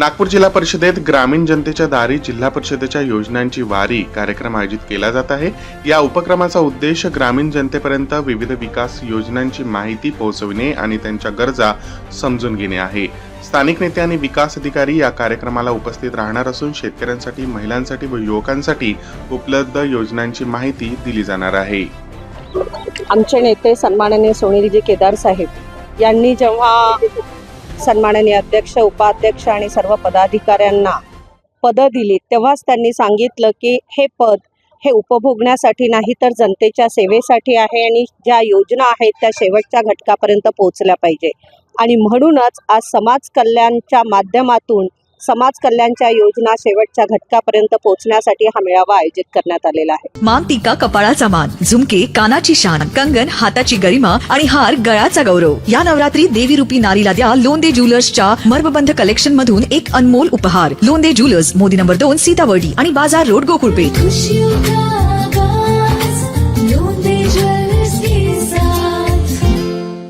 नागपूर जिल्हा परिषदेत ग्रामीण जनतेच्या दारी जिल्हा परिषदेच्या योजनांची वारी कार्यक्रम आयोजित केला जात आहे. या उपक्रमाचा उद्देश ग्रामीण जनतेपर्यंत विविध विकास योजनांची माहिती पोहोचविणे आणि त्यांच्या गरजा समजून घेणे आहे. स्थानिक नेते आणि विकास अधिकारी या कार्यक्रमाला उपस्थित राहणार असून शेतकऱ्यांसाठी महिलांसाठी व युवकांसाठी उपलब्ध योजनांची माहिती दिली जाणार आहे. आमचे नेते सन्माननीय सोनीलजी केदार साहेब यांनी जेव्हा सन्माननीय अध्यक्ष उपाध्यक्ष आणि सर्व पदाधिकाऱ्यांना पदं दिली. तेव्हाच त्यांनी सांगितलं की हे पद हे उपभोगण्यासाठी नाही तर जनतेच्या सेवेसाठी आहे आणि ज्या योजना आहेत त्या शेवटच्या घटकापर्यंत पोहोचल्या पाहिजे. आणि म्हणूनच आज समाज कल्याणच्या माध्यमातून समाज कल्याणच्या योजना शेवटच्या घटकापर्यंत पोहोचण्यासाठी हा मेळावा आयोजित करण्यात आलेला आहे. मान टिका कपाळाचा मान झुमके कानाची शान कंगन हाताची गरिमा आणि हार गळ्याचा गौरव. या नवरात्री देवी रूपी नारीला द्या लोंदे ज्वेलर्सच्या मर्मबंध कलेक्शन मधून एक अनमोल उपहार. लोंदे ज्वेलर्स मोदी नंबर दोन सीतावर्डी आणि बाजार रोड गोकुळपेठ.